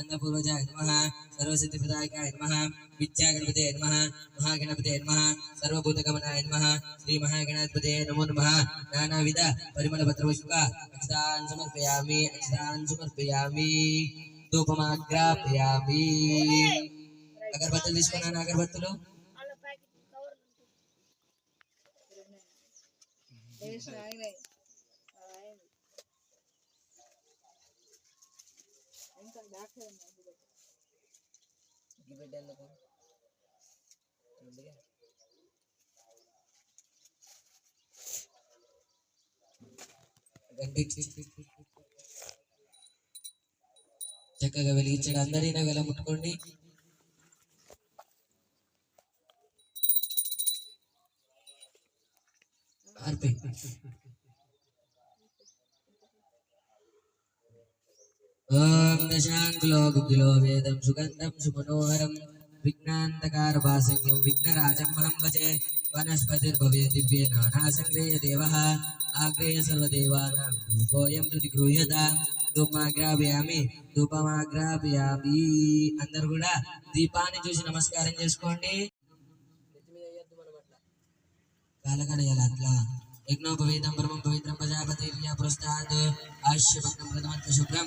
ఆనందపూర్వజాయ నమ సర్వసిద్ధిప్రదాయకాయ నమ విద్యాగణపతే నమ మహాగణపతే నమ సర్వభూతగమనాయ నమ శ్రీ మహాగణాధిపతే నమో నమ నానావిధ పరిమళ పత్రపుష్ప అక్షతాన్ సమర్పయామి అక్షతాన్ సమర్పయామి ధూపమాగ్రాపయామి అగరబత్తులు. తీసుకున్నాను అగరబత్తులు ఈ బిడ్డ ఎందుకు? ముందుగా. చక్కగా వెలిగించండి అందరి నగల ముట్టుకోండి ఆర్పి ఓం దశాంకులో గుగ్గిలో వేదం సుగంధం సుమనోహరం విఘ్నాంతకారభాసంగ్యం విఘ్నరాజమహం భజే వనస్పతిర్భవే దివ్యే నానాసంగ్రేయ దేవః ఆగ్రేయ సర్వదేవానాం ధూపోయం ప్రతి గృహ్యత ధూపమాగ్రాపయామి ధూపమాగ్రాపయామి అందరు కూడా దీపాన్ని చూసి నమస్కారం చేసుకోండి. నెత్తి బ్రహ్మం పవిత్రం ప్రజాపతి అట్లా. ఆశ్యభక్తం ప్రథమంత శుభ్రం.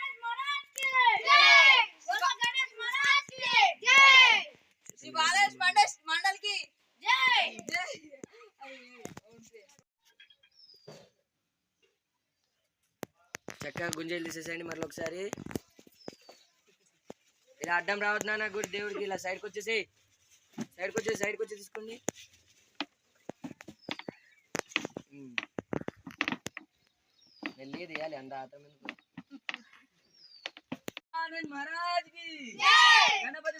చక్కగా గుంజలు తీసేసేయండి మరొకసారి ఒకసారి. ఇలా అడ్డం రావద్దు నాన్న గుడి దేవుడికి ఇలా సైడ్కి వచ్చేసి సైడ్కి వచ్చేసి సైడ్కి వచ్చి తీసుకోండి. వెళ్ళి తీయాలి అంత ఆత్రం ఎందుకు? గణపతి